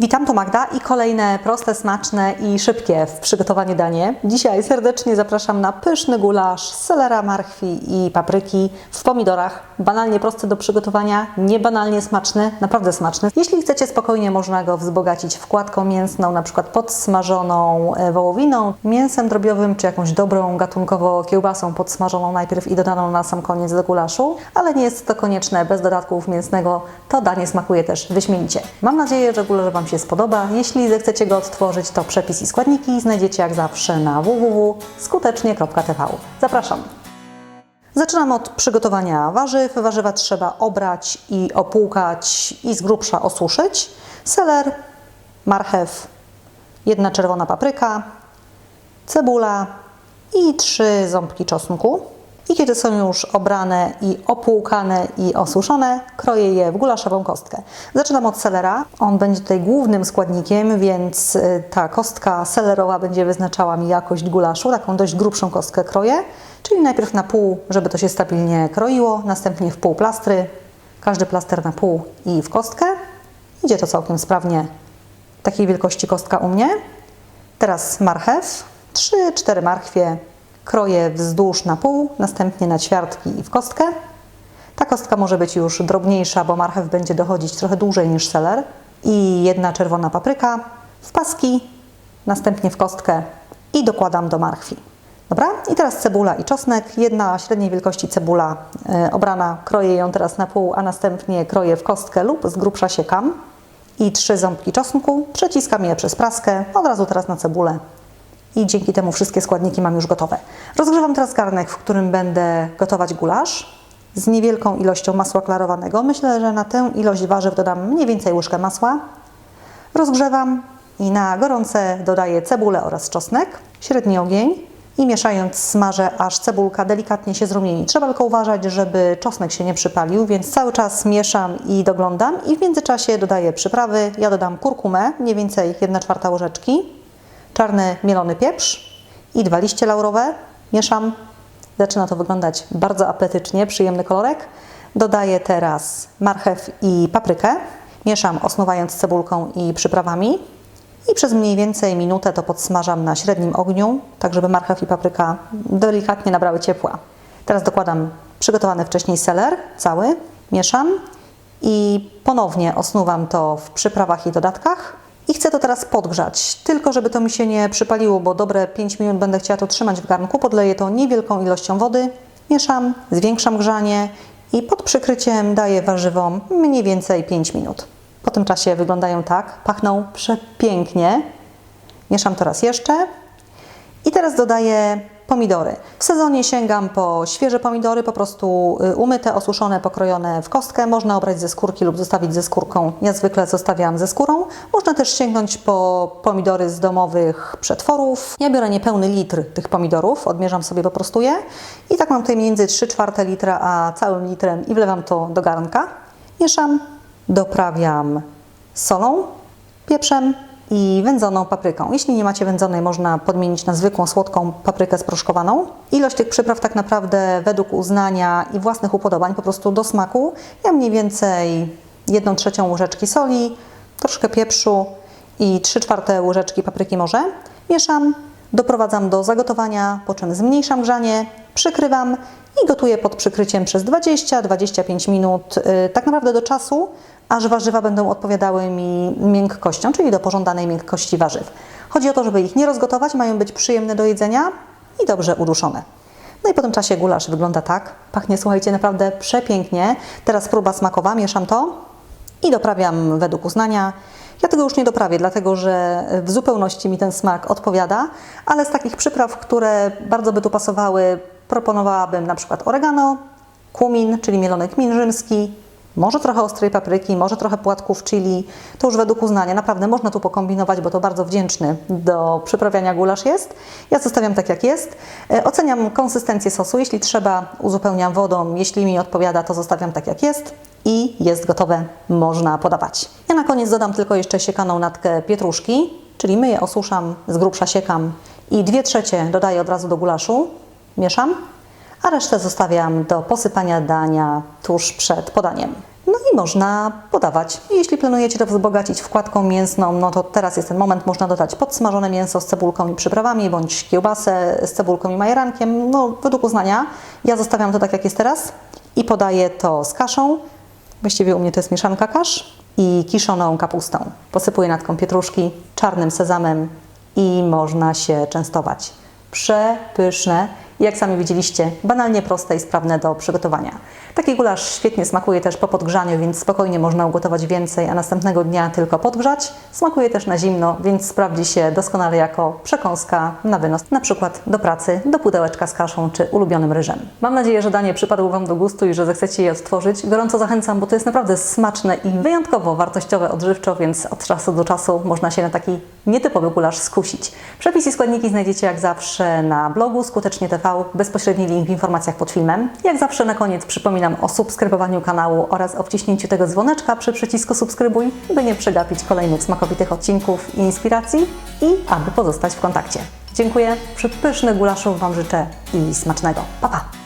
Witam, to Magda i kolejne proste, smaczne i szybkie w przygotowaniu danie. Dzisiaj serdecznie zapraszam na pyszny gulasz z selera, marchwi i papryki w pomidorach. Banalnie prosty do przygotowania, nie banalnie smaczny, naprawdę smaczny. Jeśli chcecie spokojnie, można go wzbogacić wkładką mięsną, na przykład podsmażoną e, wołowiną, mięsem drobiowym czy jakąś dobrą gatunkowo kiełbasą podsmażoną najpierw i dodaną na sam koniec do gulaszu, ale nie jest to konieczne, bez dodatków mięsnego to danie smakuje też wyśmienicie. Mam nadzieję, że gulasz Wam się spodoba. Jeśli zechcecie go odtworzyć, to przepis i składniki znajdziecie jak zawsze na www.skutecznie.tv. Zapraszam. Zaczynam od przygotowania warzyw. Warzywa trzeba obrać i opłukać i z grubsza osuszyć. Seler, marchew, jedna czerwona papryka, cebula i trzy ząbki czosnku. I kiedy są już obrane i opłukane i osuszone, kroję je w gulaszową kostkę. Zaczynam od selera. On będzie tutaj głównym składnikiem, więc y, ta kostka selerowa będzie wyznaczała mi jakość gulaszu. Taką dość grubszą kostkę kroję, czyli najpierw na pół, żeby to się stabilnie kroiło, następnie w pół plastry, każdy plaster na pół i w kostkę. Idzie to całkiem sprawnie. Takiej wielkości kostka u mnie. Teraz marchew, 3-4 marchwie kroję wzdłuż na pół, następnie na ćwiartki i w kostkę. Ta kostka może być już drobniejsza, bo marchew będzie dochodzić trochę dłużej niż seler. I jedna czerwona papryka w paski, następnie w kostkę i dokładam do marchwi. Dobra? I teraz cebula i czosnek. Jedna średniej wielkości cebula e, obrana, kroję ją teraz na pół, a następnie kroję w kostkę lub z grubsza siekam. I trzy ząbki czosnku, przeciskam je przez praskę, od razu teraz na cebulę i dzięki temu wszystkie składniki mam już gotowe. Rozgrzewam teraz garnek, w którym będę gotować gulasz z niewielką ilością masła klarowanego. Myślę, że na tę ilość warzyw dodam mniej więcej łyżkę masła. Rozgrzewam i na gorące dodaję cebulę oraz czosnek, średni ogień i mieszając smażę, aż cebulka delikatnie się zrumieni. Trzeba tylko uważać, żeby czosnek się nie przypalił, więc cały czas mieszam i doglądam i w międzyczasie dodaję przyprawy. Ja dodam kurkumę, mniej więcej 1 czwarta łyżeczki, czarny mielony pieprz i dwa liście laurowe. Mieszam. Zaczyna to wyglądać bardzo apetycznie, przyjemny kolorek. Dodaję teraz marchew i paprykę. Mieszam osnuwając cebulką i przyprawami. I przez mniej więcej minutę to podsmażam na średnim ogniu, tak żeby marchew i papryka delikatnie nabrały ciepła. Teraz dokładam przygotowany wcześniej seler, cały, mieszam i ponownie osnuwam to w przyprawach i dodatkach. I chcę to teraz podgrzać, tylko żeby to mi się nie przypaliło, bo dobre 5 minut będę chciała to trzymać w garnku. Podleję to niewielką ilością wody, mieszam, zwiększam grzanie i pod przykryciem daję warzywom mniej więcej 5 minut. Po tym czasie wyglądają tak, pachną przepięknie. Mieszam to raz jeszcze i teraz dodaję pomidory. W sezonie sięgam po świeże pomidory, po prostu y, umyte, osuszone, pokrojone w kostkę. Można obrać ze skórki lub zostawić ze skórką. Ja zwykle zostawiam ze skórą. Można też sięgnąć po pomidory z domowych przetworów. Ja biorę niepełny litr tych pomidorów, odmierzam sobie, po prostu je. I tak mam tutaj między 3 czwarte litra a całym litrem i wlewam to do garnka. Mieszam, doprawiam solą, pieprzem i wędzoną papryką. Jeśli nie macie wędzonej, można podmienić na zwykłą słodką paprykę sproszkowaną. Ilość tych przypraw tak naprawdę według uznania i własnych upodobań, po prostu do smaku. Ja mniej więcej 1 trzecią łyżeczki soli, troszkę pieprzu i 3 czwarte łyżeczki papryki może. Mieszam, doprowadzam do zagotowania, po czym zmniejszam grzanie, przykrywam i gotuję pod przykryciem przez 20-25 minut, yy, tak naprawdę do czasu, aż warzywa będą odpowiadały mi miękkością, czyli do pożądanej miękkości warzyw. Chodzi o to, żeby ich nie rozgotować, mają być przyjemne do jedzenia i dobrze uduszone. No i po tym czasie gulasz wygląda tak. Pachnie, słuchajcie, naprawdę przepięknie. Teraz próba smakowa, mieszam to i doprawiam według uznania. Ja tego już nie doprawię, dlatego że w zupełności mi ten smak odpowiada, ale z takich przypraw, które bardzo by tu pasowały, proponowałabym na przykład oregano, kumin, czyli mielony kmin rzymski, może trochę ostrej papryki, może trochę płatków chili. To już według uznania. Naprawdę można tu pokombinować, bo to bardzo wdzięczny do przyprawiania gulasz jest. Ja zostawiam tak jak jest. E, Oceniam konsystencję sosu. Jeśli trzeba, uzupełniam wodą. Jeśli mi odpowiada, to zostawiam tak jak jest. I jest gotowe, można podawać. Ja na koniec dodam tylko jeszcze siekaną natkę pietruszki, czyli myję, osuszam, z grubsza siekam i dwie trzecie dodaję od razu do gulaszu. Mieszam a resztę zostawiam do posypania dania tuż przed podaniem. No i można podawać. Jeśli planujecie to wzbogacić wkładką mięsną, no to teraz jest ten moment, można dodać podsmażone mięso z cebulką i przyprawami, bądź kiełbasę z cebulką i majerankiem, no według uznania. Ja zostawiam to tak, jak jest teraz i podaję to z kaszą. Właściwie u mnie to jest mieszanka kasz i kiszoną kapustą. Posypuję natką pietruszki, czarnym sezamem i można się częstować. Przepyszne. Jak sami widzieliście, banalnie proste i sprawne do przygotowania. Taki gulasz świetnie smakuje też po podgrzaniu, więc spokojnie można ugotować więcej, a następnego dnia tylko podgrzać. Smakuje też na zimno, więc sprawdzi się doskonale jako przekąska na wynos, na przykład do pracy, do pudełeczka z kaszą czy ulubionym ryżem. Mam nadzieję, że danie przypadło Wam do gustu i że zechcecie je odtworzyć. Gorąco zachęcam, bo to jest naprawdę smaczne i wyjątkowo wartościowe odżywczo, więc od czasu do czasu można się na taki nietypowy gulasz skusić. Przepis i składniki znajdziecie jak zawsze na blogu Skutecznie Bezpośredni link w informacjach pod filmem. Jak zawsze na koniec przypominam o subskrybowaniu kanału oraz o wciśnięciu tego dzwoneczka przy przycisku subskrybuj, by nie przegapić kolejnych smakowitych odcinków i inspiracji i aby pozostać w kontakcie. Dziękuję, przepysznych gulaszów Wam życzę i smacznego. Pa, pa!